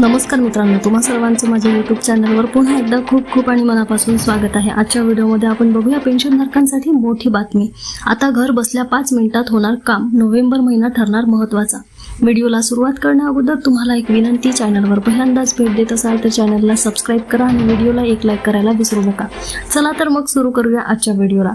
नमस्कार मित्रांनो तुम्हा सर्वांचं माझ्या यूट्यूब चॅनलवर पुन्हा एकदा खूप खूप आणि मनापासून स्वागत आहे. आजच्या व्हिडिओमध्ये आपण बघूया पेन्शनधारकांसाठी मोठी बातमी. आता घर बसल्या पाच मिनिटात होणार काम. नोव्हेंबर महिना ठरणार महत्त्वाचा. व्हिडिओला सुरुवात करण्या अगोदर तुम्हाला एक विनंती चॅनलवर पहिल्यांदाच भेट देत असाल तर चॅनलला सबस्क्राईब करा आणि व्हिडिओला एक लाईक करायला विसरू नका. चला तर मग सुरू करूया आजच्या व्हिडिओला.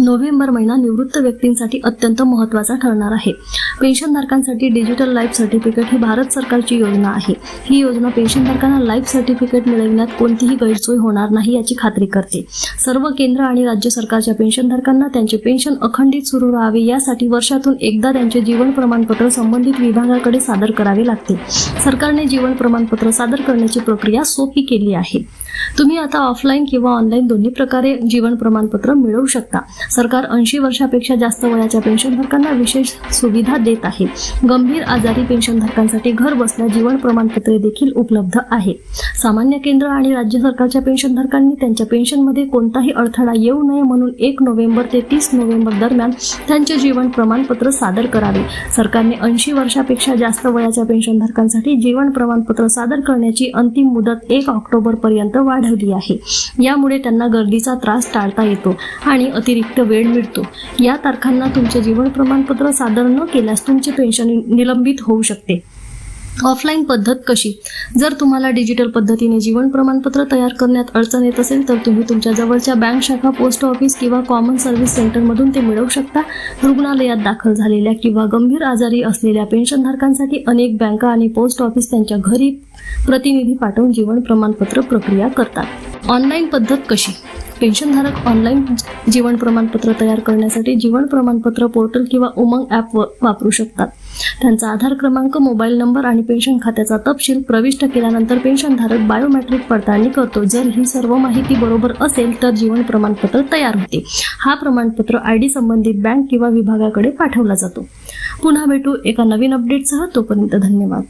नोव्हेंबर महिना निवृत्त व्यक्तींसाठी अत्यंत महत्त्वाचा ठरणार आहे. पेन्शनधारकांसाठी डिजिटल लाईफ सर्टिफिकेट ही भारत सरकारची योजना आहे. ही योजना पेन्शनधारकांना लाईफ सर्टिफिकेट मिळविण्यात कोणतीही गैरसोय होणार नाही याची खात्री करते. सर्व केंद्र आणि राज्य सरकारच्या पेन्शनधारकांना त्यांचे पेन्शन अखंडित सुरू राहावे यासाठी वर्षातून एकदा त्यांचे जीवन प्रमाणपत्र संबंधित विभागाकडे सादर करावे लागते. सरकारने जीवन प्रमाणपत्र सादर करण्याची प्रक्रिया सोपी केली आहे. तुम्ही आता ऑफलाईन किंवा ऑनलाईन दोन्ही प्रकारे जीवन प्रमाणपत्र मिळवू शकता. सरकार ऐंशी वर्षापेक्षा जास्त वयाच्या पेन्शनधारकांना विशेष सुविधा देत आहे. गंभीर आजारी पेन्शनधारकांसाठी घर बसल्या जीवन प्रमाणपत्रे देखील उपलब्ध आहेत सामान्य केंद्र आणि राज्य सरकारच्या पेन्शनधारकांनी त्यांच्या पेन्शनमध्ये कोणताही अडथळा येऊ नये म्हणून एक नोव्हेंबर ते तीस नोव्हेंबर दरम्यान त्यांचे जीवन प्रमाणपत्र सादर करावे. सरकारने ऐंशी वर्षापेक्षा जास्त वयाच्या पेन्शनधारकांसाठी जीवन प्रमाणपत्र सादर करण्याची अंतिम मुदत एक ऑक्टोबर पर्यंत वाढवली आहे. यामुळे त्यांना गर्दीचा त्रास टाळता येतो आणि अतिरिक्त वेळ मिळतो. या तारखांना तुमचे जीवन प्रमाणपत्र सादर न केल्यास तुमचे पेन्शन निलंबित होऊ शकते. ऑफलाईन पद्धत कशी? जर तुम्हाला डिजिटल पद्धतीने जीवन प्रमाणपत्र तयार करण्यात अडचण येत असेल तर तुम्ही तुमच्या जवळच्या बँक शाखा पोस्ट ऑफिस किंवा कॉमन सर्व्हिस सेंटरमधून ते मिळवू शकता. रुग्णालयात दाखल झालेल्या किंवा गंभीर आजारी असलेल्या पेन्शनधारकांसाठी अनेक बँका आणि पोस्ट ऑफिस त्यांच्या घरी प्रतिनिधी पाठवून जीवन प्रमाणपत्र प्रक्रिया करतात. ऑनलाईन पद्धत कशी? पेन्शनधारक ऑनलाईन जीवन प्रमाणपत्र तयार करण्यासाठी जीवन प्रमाणपत्र पोर्टल किंवा उमंग ॲप वापरू शकतात. त्यांचा आधार क्रमांक मोबाईल नंबर आणि पेन्शन खात्याचा तपशील प्रविष्ट केल्यानंतर पेन्शनधारक बायोमेट्रिक पडताळणी करतो. जर ही सर्व माहिती बरोबर असेल तर जीवन प्रमाणपत्र तयार होते. हा प्रमाणपत्र आय डी संबंधित बँक किंवा विभागाकडे पाठवला जातो. पुन्हा भेटू एका नवीन अपडेटसह. तोपर्यंत धन्यवाद.